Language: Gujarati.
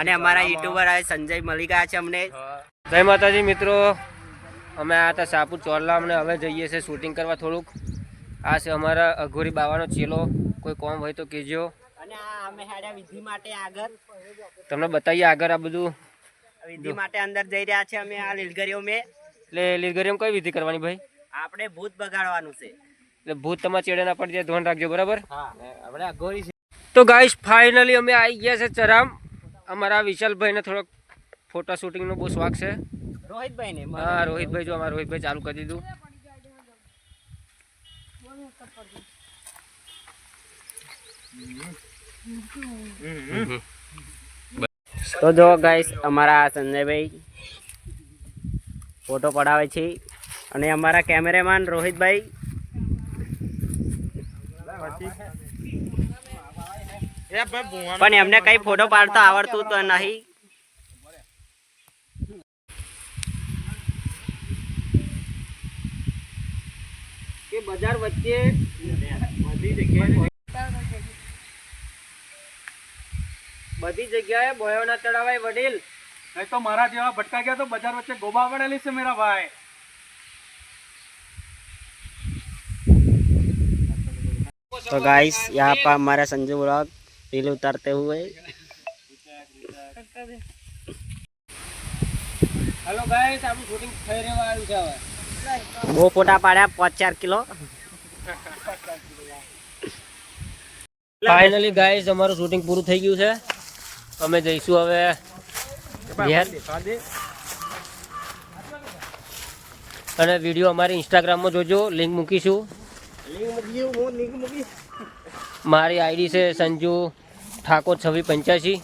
અને અમારા યુટ્યુબર સંજય મળી ગયા છે અમને. જય માતાજી મિત્રો. અમે આ હતા સાપુર ચોરલા અમને હવે જઈએ છીએ શૂટિંગ કરવા થોડુંક. આ છે અમારા અઘોરી બાવાનો ચેલો. કોઈ કોમ હોય તો કહેજો. અને આ અમે હેડ્યા વિધિ માટે આગળ. તમને બતાવીએ આગળ આ બધું. વિધિ માટે અંદર જઈ રહ્યા છે અમે આ લીલગરીઓ મેં. એટલે લીલગરીઓ કઈ વિધિ કરવાની ભાઈ? આપણે ભૂત બગાડવાનું છે. એટલે ભૂત તમારા ચેડે ના પડે ધ્યાન રાખજો બરાબર? હા. આપણે અઘોરી છે તો ગાઈશ ફાઇનલી અમે આવી ગયા છે ચરામ. અમારા વિશાલભાઈને થોડોક ફોટો શૂટિંગનો બહુ શોખ છે. રોહિતભાઈ હા રોહિતભાઈ જો અમારા રોહિતભાઈ ચાલુ કરી દીધું. તો જો ગાઈશ અમારા સંજયભાઈ ફોટો પડાવે છે. અને અમારા કેમેરામેન રોહિતભાઈ. પણ એમને કઈ ફોટો પાડતા આવડતું તો નહીં કે બજાર વચ્ચે બધી જગ્યાએ બોયો ના ચડાવાય વડીલ नहीं तो महाराज यहाँ भटका गया तो बाजार बच्चे गोबा बनेली से मेरा भाई तो गाइस यहाँ पर हमारा संजू ब्लॉग रील उतारते हुए હેલો ગાઈસ આપણું શૂટિંગ થઈ રહેવા આવ્યું છે હવે બહુ ફોટા પાડ્યા પાંચ ચાર કિલો ફાઇનલી ગાઈસ અમારું શૂટિંગ પૂરું થઈ ગયું છે અમે જઈશું હવે ઘેર અને વિડીયો અમારી ઇન્સ્ટાગ્રામમાં જોજો લિંક મૂકીશું મારી આઈડી છે સંજુ ઠાકોર છવ્વીસ પંચ્યાસી